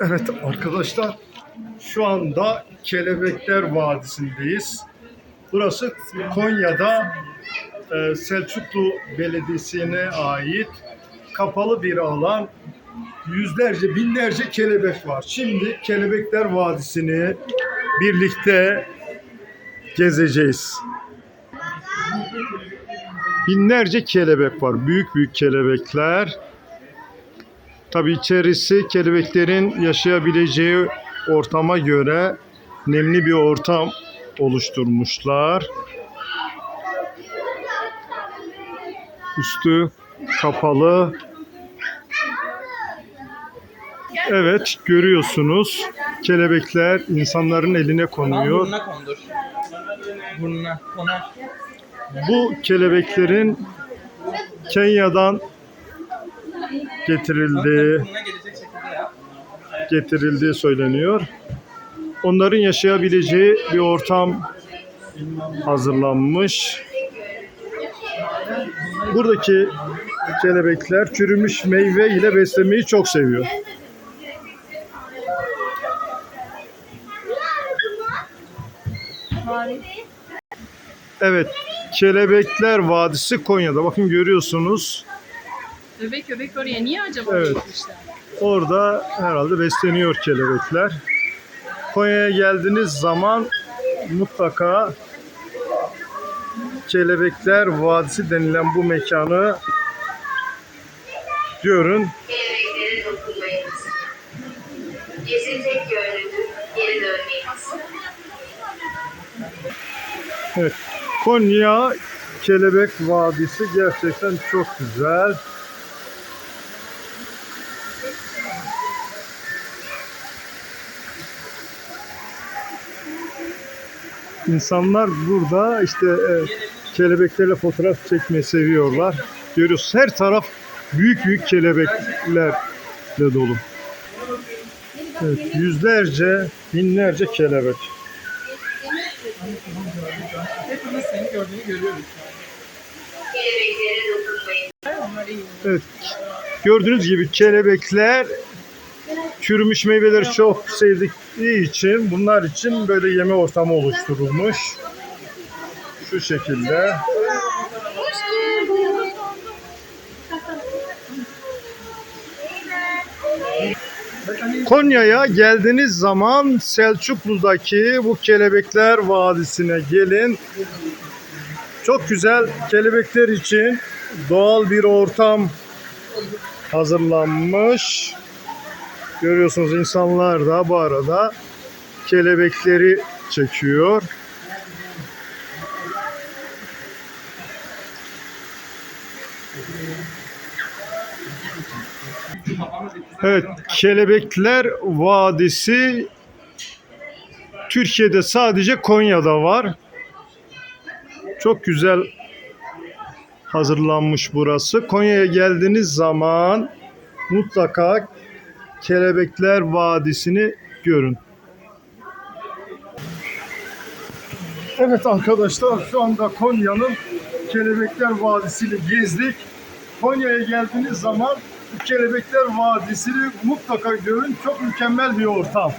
Evet arkadaşlar şu anda Kelebekler Vadisi'ndeyiz. Burası Konya'da e, Selçuklu Belediyesi'ne ait kapalı bir alan. Yüzlerce, binlerce kelebek var. Şimdi Kelebekler Vadisi'ni birlikte gezeceğiz. Binlerce kelebek var. Büyük büyük kelebekler. Tabii içerisi kelebeklerin yaşayabileceği ortama göre nemli bir ortam oluşturmuşlar. Üstü kapalı. Evet görüyorsunuz kelebekler insanların eline konuyor. burnuna kondur. Burnuna konar. Bu kelebeklerin Kenya'dan yap. getirildiği söyleniyor. Onların yaşayabileceği bir ortam hazırlanmış. Buradaki kelebekler çürümüş meyve ile beslemeyi çok seviyor. Evet, Kelebekler Vadisi Konya'da. Bakın görüyorsunuz. Bebek bebek oraya niye acaba Evet. gitmişler? Orada herhalde besleniyor kelebekler. Konya'ya geldiğiniz zaman mutlaka Kelebekler Vadisi denilen bu mekanı görün. Kelebekleri dokunmayınız. Gezi tek yönlüdür, geri dönmeyiniz. Evet. Konya Kelebek Vadisi gerçekten çok güzel. İnsanlar burada işte e, kelebeklerle fotoğraf çekmeyi seviyorlar. Görüyoruz her taraf büyük büyük kelebeklerle dolu. Evet, yüzlerce, binlerce kelebek. Hepimiz seni gördüğünü görüyoruz. Evet. Gördüğünüz gibi kelebekler çürümüş meyveleri çok sevdikleri için bunlar için böyle yeme ortamı oluşturulmuş. Şu şekilde. Konya'ya geldiğiniz zaman Selçuklu'daki bu Kelebekler Vadisi'ne gelin. Çok güzel kelebekler için doğal bir ortam hazırlanmış. Görüyorsunuz insanlar da bu arada kelebekleri çekiyor. Evet, Kelebekler Vadisi Türkiye'de sadece Konya'da var. Çok güzel hazırlanmış burası. Konya'ya geldiğiniz zaman mutlaka Kelebekler Vadisi'ni görün. Evet arkadaşlar şu anda Konya'nın Kelebekler Vadisi'ni gezdik. Konya'ya geldiğiniz zaman Kelebekler Vadisi'ni mutlaka görün. Çok mükemmel bir ortam.